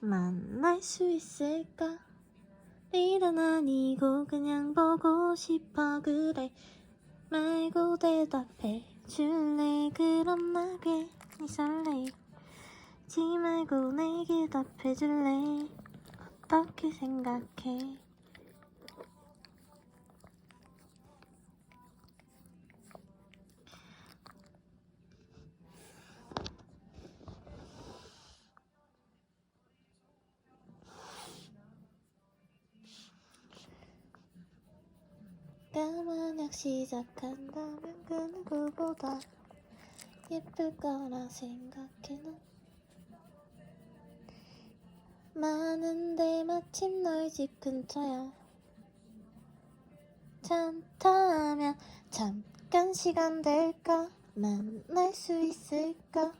만날 수 있을까? 일은 아니고 그냥 보고 싶어. 그래 말고 대답해 줄래? 그럼 나 괜히 설레 지 말고 내게 답해 줄래? 어떻게 생각해 내가 만약 시작한다면 그 누구보다 예쁠 거라 생각해 난 많은데 마침 너희 집 근처야. 잠타면 잠깐 시간 될까? 만날 수 있을까?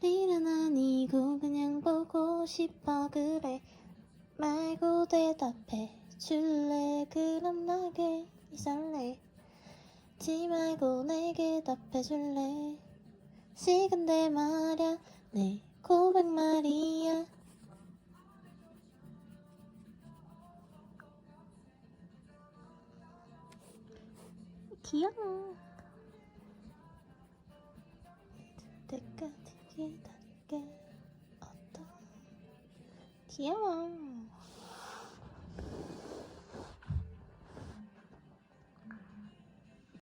일은 아니고 그냥 보고 싶어 그래. 말고 대답해 줄래? 그럼 나게 설레지 말고 내게 답해 줄래? 시간대 말야 내 고백 말이야. 귀여워. 때까지 기다릴게. 어떤? 귀여워